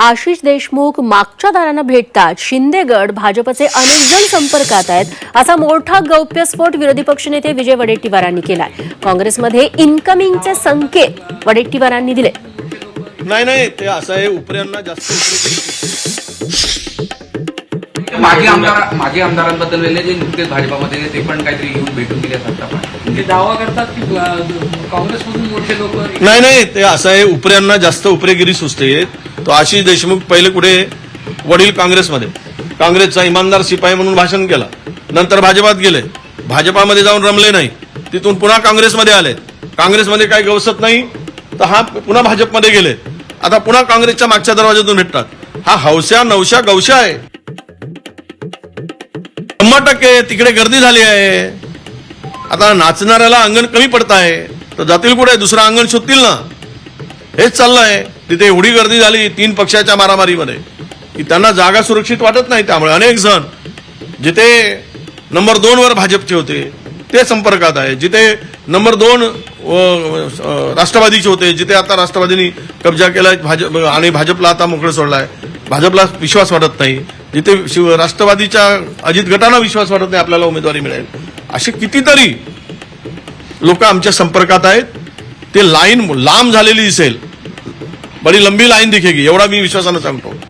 आशिष देशमुख मागच्या दारानं भेटतात. शिंदेगड भाजपचे अनेक जण संपर्कात आहेत. असा मोठा गौप्यस्फोट विरोधी पक्षनेते विजय वडेट्टीवारांनी केलाय. काँग्रेसमध्ये इन्कमिंगचे संकेत वडेट्टीवारांनी दिले. नाही नाही ते असं आहे उपऱ्यांना जास्त माजी आमदार माजी आमदारांबद्दल वेगळे जे नुकतेच भाजपामध्ये ते पण काहीतरी घेऊन भेटून गेले असतात आपण ते दावा करतात की काँग्रेसमधून मोठे लोक नाही नाही ते असं आहे उपऱ्यांना जास्त उपरेगिरी सुचते. तो आशिष देशमुख पहिले कुठे? वडील काँग्रेसमध्ये. काँग्रेसचा इमानदार शिपाई म्हणून भाषण केला. नंतर भाजपात गेले. भाजपामध्ये जाऊन रमले नाही. तिथून पुन्हा काँग्रेसमध्ये आले. काँग्रेसमध्ये काही गवसत नाही तर हा पुन्हा भाजपमध्ये गेले. आता पुन्हा काँग्रेसच्या मागच्या दरवाज्यातून भेटतात. हा हौशा नवशा गवशा आहे. शंभर टक्के तिकडे गर्दी झाली आहे. आता नाचणाऱ्याला अंगण कमी पडत आहे तर जातील कुठे? दुसरं अंगण शोधतील ना. हेच चाललं आहे तिथे एवढी गर्दी झाली तीन पक्षाच्या मारामारीमध्ये की त्यांना जागा सुरक्षित वाटत नाही त्यामुळे अनेक जण जिथे नंबर दोनवर भाजपचे होते ते संपर्कात आहे. जिथे नंबर दोन राष्ट्रवादीचे होते जिथे आता राष्ट्रवादीने कब्जा केला भाजप आणि भाजपला आता मोकळं सोडलाय. भाजपला विश्वास वाटत नाही. जिथे शिव राष्ट्रवादीच्या अजित गटांना विश्वास वाटत नाही आपल्याला उमेदवारी मिळेल. असे कितीतरी लोक आमच्या संपर्कात आहेत. ते लाईन लांब झालेली दिसेल. बडी लंबी लाईन दिखेगी. एवढा मी विश्वासानं सांगतो.